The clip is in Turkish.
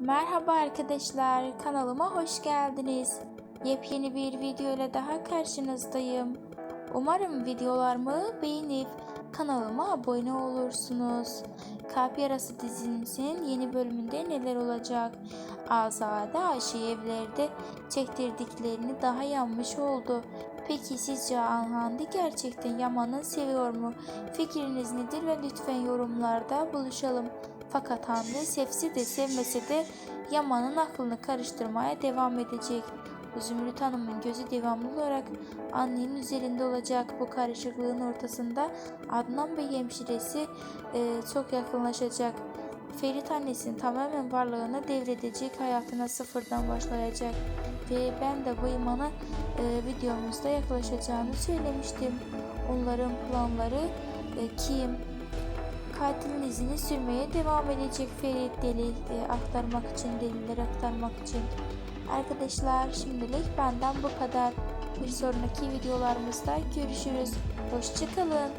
Merhaba arkadaşlar, kanalıma hoş geldiniz. Yepyeni bir video ile daha karşınızdayım. Umarım videolarımı beğenip kanalıma abone olursunuz. Kalp Yarası dizimizin yeni bölümünde neler olacak? Azade Ayşe evlerde çektirdiklerini daha yanmış oldu. Peki sizce Hande gerçekten Yaman'ı seviyor mu? Fikriniz nedir ve lütfen yorumlarda buluşalım. Fakat Hande sevse de sevmese de Yaman'ın aklını karıştırmaya devam edecek. Zümrüt Hanım'ın gözü devamlı olarak annenin üzerinde olacak. Bu karışıklığın ortasında Adnan Bey hemşiresi e, çok yakınlaşacak. Ferit annesinin tamamen varlığını devredecek, hayatına sıfırdan başlayacak. Ve ben de bu imana e, videomuzda yaklaşacağını söylemiştim. Onların planları e, kim, katilin izini sürmeye devam edecek Ferit delil e, aktarmak için, delilleri aktarmak için. Arkadaşlar şimdilik benden bu kadar. Bir sonraki videolarımızda görüşürüz. Hoşçakalın.